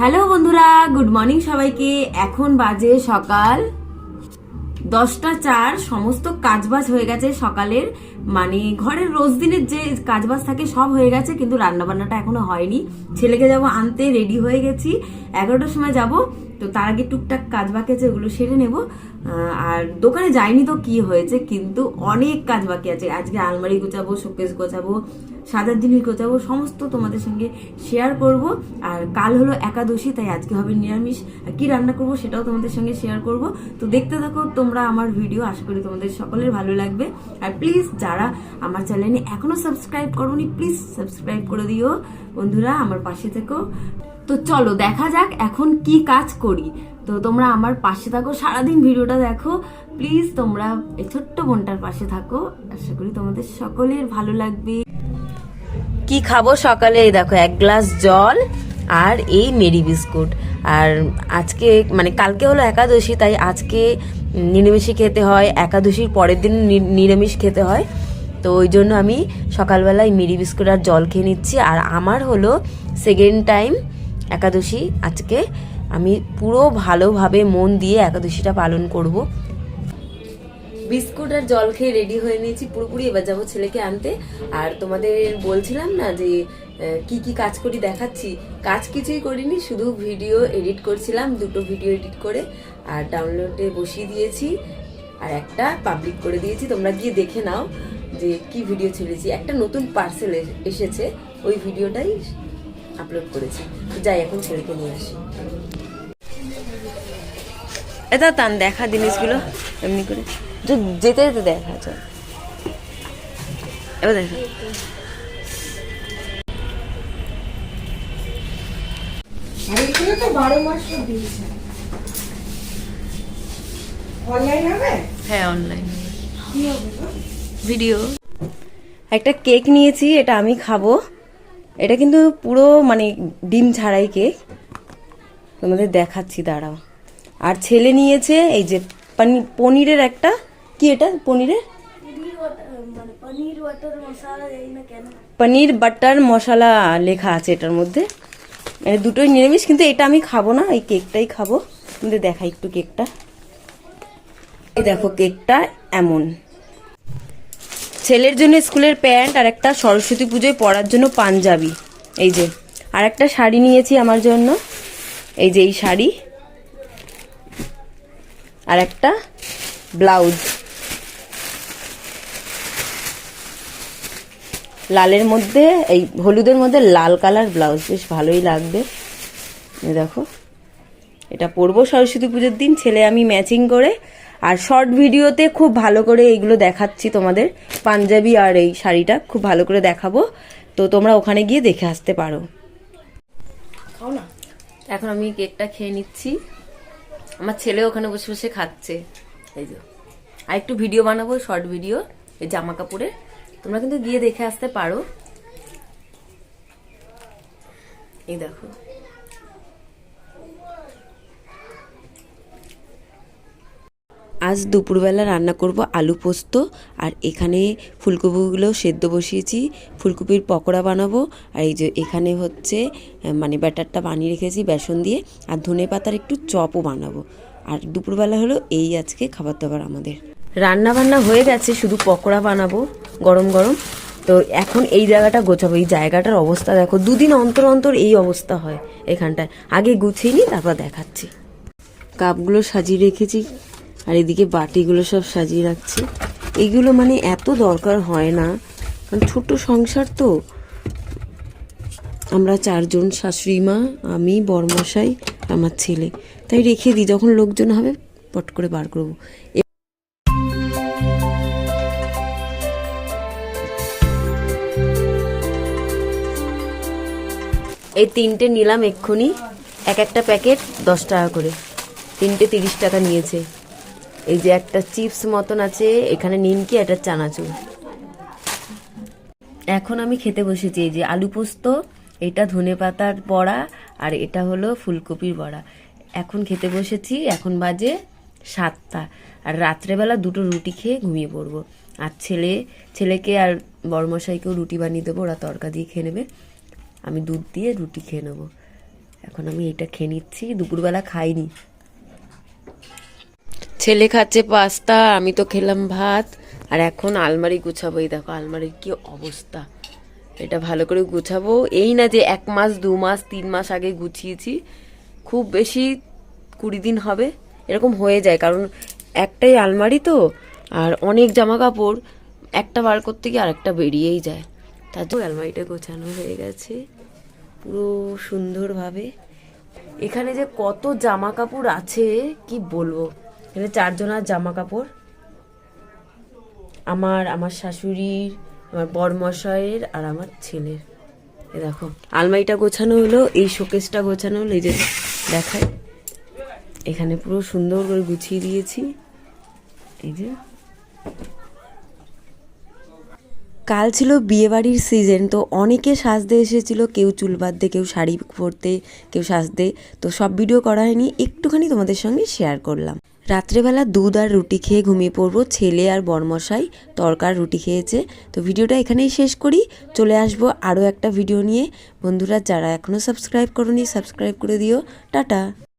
Hello বন্ধুরা, good morning সবাইকে। এখন বাজে সকাল দশটা চার, সমস্ত কাজবাজ হয়ে গেছে সকালের। মানে ঘরের রোজ দিনের যে কাজবাজ থাকে সব হয়ে গেছে, কিন্তু রান্নাবান্নাটা এখনও হয়নি। ছেলেকে যাব আনতে রেডি হয়ে গেছি। এগারোটার সময় যাব। তো তার আগে টুকটাক কাজ বাকি আছে, ওগুলো সেরে নেব। আর দোকানে যাইনি তো কি হয়েছে, কিন্তু অনেক কাজ বাকি আছে। আজকে আলমারি গোছাবো, শোকেস গোছাবো, সাজার জিনিস গোছাবো, সমস্ত তোমাদের সঙ্গে শেয়ার করব। আর কাল হলো একাদশী, তাই আজকে হবে নিরামিষ। কি রান্না করব সেটাও তোমাদের সঙ্গে শেয়ার করব। তো দেখতে থাকো তোমরা আমার ভিডিও আশা করি তোমাদের সকলের ভালো লাগবে। আর প্লিজ যারা আমার চ্যানেলে এখনও সাবস্ক্রাইব করোনি প্লিজ সাবস্ক্রাইব করে দিও। বন্ধুরা, আমার পাশে থেকো। তো চলো দেখা যাক এখন কি কাজ করি। তো তোমরা আমার পাশে থাকো, সারাদিন ভিডিওটা দেখো। প্লিজ তোমরা এই ছোট্ট বোনটার পাশে থাকো। আশা করি তোমাদের সকলের ভালো লাগবে। কি খাব সকালে? দেখো, এক গ্লাস জল আর এই মেরি বিস্কুট। আর আজকে মানে কালকে হলো একাদশী, তাই আজকে নিরামিষই খেতে হয়। একাদশীর পরের দিন নিরামিষ খেতে হয়। তো ওই জন্য আমি সকালবেলায় মেরি বিস্কুট আর জল খেয়ে নিচ্ছি। আর আমার হলো সেকেন্ড টাইম একাদশী, আজকে আমি পুরো ভালোভাবে মন দিয়ে একাদশীটা পালন করব। বিস্কুট আর জল খেয়ে রেডি হয়ে নিয়েছি, পুরোপুরি এবার যাব ছেলেকে আনতে। আর তোমাদের বলছিলাম না যে কি কি কাজ করি দেখাচ্ছি? কাজ কিছুই করিনি, শুধু ভিডিও এডিট করছিলাম, দুটো ভিডিও এডিট করে, আর ডাউনলোডে বসিয়ে দিয়েছি। আর একটা পাবলিক করে দিয়েছি, তোমরা গিয়ে দেখে নাও যে কি ভিডিও ছেড়েছি। একটা নতুন পার্সেল এসেছে, ওই ভিডিওটাই আপলোড করেছি। তো যাই এখন ছেলেকে নিয়ে আসি। এটা টান দেখা জিনিসগুলো এমনি করে। যেতে যেতে দেখা চল এবার দেখা। হ্যাঁ অনলাইন? ভিডিও একটা কেক নিয়েছি এটা আমি খাব। এটা কিন্তু পুরো মানে ডিম ছাড়াই কেক তোমাদের দেখাচ্ছি, দাঁড়াও। আর ছেলে নিয়েছে এই যে পানি- পনিরের একটা, কি এটা পনিরের? পনির বাটার মশলা লেখা আছে এটার মধ্যে। মানে দুটোই নিরামিষ, কিন্তু এটা আমি খাব না, এই কেকটাই খাব। তোমাদের দেখাই একটু কেকটা। এই দেখো, কেকটা এমন। ছেলের জন্য স্কুলের প্যান্ট, আর একটা সরস্বতী পুজোয় পরার জন্য পাঞ্জাবি। এই যে, আর একটা শাড়ি নিয়েছি আমার জন্য। এই যে এই শাড়ি। আর একটা ব্লাউজ। লালের মধ্যে, এই হলুদের মধ্যে লাল কালার ব্লাউজ, বেশ ভালোই লাগবে। দেখো, এটা পরবো সরস্বতী পুজোর দিন, ছেলে আমি ম্যাচিং করে আর শর্ট ভিডিওতে খুব ভালো করে এইগুলো দেখাচ্ছি তোমাদের। পাঞ্জাবি আর এই শাড়িটা খুব ভালো করে দেখাবো। তো তোমরা ওখানে গিয়ে দেখে আসতে পারো। এখন আমি কেকটা খেয়ে নিচ্ছি। আমার ছেলে ওখানে বসে বসে খাচ্ছে। এই যে। আর একটু ভিডিও বানাবো শর্ট ভিডিও এই জামা কাপড়ের তোমরা কিন্তু গিয়ে দেখে আসতে পারো। এই দেখো। আজ দুপুরবেলা রান্না করব আলু পোস্ত, আর এখানে ফুলকপিগুলো সেদ্ধ বসিয়েছি। ফুলকপির পকোড়া বানাবো, আর এই যে এখানে হচ্ছে মানে ব্যাটারটা বানিয়ে রেখেছি বেসন দিয়ে, আর ধনে পাতার একটু চপও বানাবো। আর দুপুরবেলা হলো এই আজকে খাবার দাবার আমাদের। রান্না বান্না হয়ে গেছে, শুধু পকোড়া বানাবো, গরম গরম। তো এখন এই জায়গাটা গোছাবো, এই জায়গাটার অবস্থা দেখো, দুদিন অন্তর অন্তর এই অবস্থা হয় এখানটায়। আগে গুছিয়ে নিই তারপর দেখাচ্ছি। কাপগুলো সাজিয়ে রেখেছি। আর এদিকে বাটিগুলো সব সাজিয়ে রাখছি। এগুলো মানে এত দরকার হয় না। কারণ ছোট সংসার তো। আমরা চারজন, শাশুড়ি মা, আমি, বরমশাই, আমার ছেলে। তাই রেখে দিই, যখন লোকজন হবে, পট করে বার করব। এই তিনটে নিলাম এক্ষুনি। এক একটা প্যাকেট দশ টাকা করে। তিনটে তিরিশ টাকা নিয়েছে। এই যে একটা চিপস মতন আছে, এখানে নিমকি একটা চানাচুর। এখন আমি খেতে বসেছি, এই যে আলু পোস্ত, এটা ধনে পাতার বড়া, আর এটা হলো ফুলকপির বড়া। এখন খেতে বসেছি, এখন বাজে সাতটা, আর রাত্রেবেলা দুটো রুটি খেয়ে ঘুমিয়ে পড়ব। আর ছেলে, ছেলেকে আর বড়মশাইকেও রুটি বানিয়ে দেবো, ওরা তরকা দিয়ে খেয়ে নেবে। আমি দুধ দিয়ে রুটি খেয়ে নেব। এখন আমি এটা খেয়ে নিচ্ছি, দুপুরবেলা খাইনি। ছেলে খাচ্ছে পাস্তা, আমি তো খেলাম ভাত। আর এখন আলমারি গুছাবো, এই দেখো আলমারির কি অবস্থা। এটা ভালো করে গুছাবো। এই না যে এক মাস, দু মাস, তিন মাস আগে গুছিয়েছি। খুব বেশি কুড়ি দিন হবে, এরকম হয়ে যায়। কারণ একটাই আলমারি তো, আর অনেক জামা কাপড় একটা বার করতে গিয়ে আরেকটা বেরিয়েই যায়। তার জন্য আলমারিটা গোছানো হয়ে গেছে, পুরো সুন্দরভাবে। এখানে যে কত জামা কাপড় আছে, কি বলব? এখানে চারজনার জামা কাপড় আমার আমার শাশুড়ির, আমার বরমশাইয়ের আর আমার ছেলের। এ দেখো, আলমারিটা গোছানো হলো, এই শোকেসটা গোছানো হলো, এই যে দেখায় এখানে পুরো সুন্দর করে গুছিয়ে দিয়েছি। এই যে কাল ছিল বিয়েবাড়ির সিজন তো অনেকে সাজতে এসেছিল, কেউ চুল বাঁধতে, কেউ শাড়ি পরতে, কেউ সাজতে, তো সব ভিডিও করা হয়নি। একটুখানি তোমাদের সঙ্গে শেয়ার করলাম। রাত্রেবেলা দুধ আর রুটি খেয়ে ঘুমিয়ে পড়ব, ছেলে আর বরমশাই তরকার রুটি খেয়েছে। তো ভিডিওটা এখানেই শেষ করি। চলে আসব আরও একটা ভিডিও নিয়ে। বন্ধুরা, যারা এখনও সাবস্ক্রাইব করনি সাবস্ক্রাইব করে দিও। টাটা!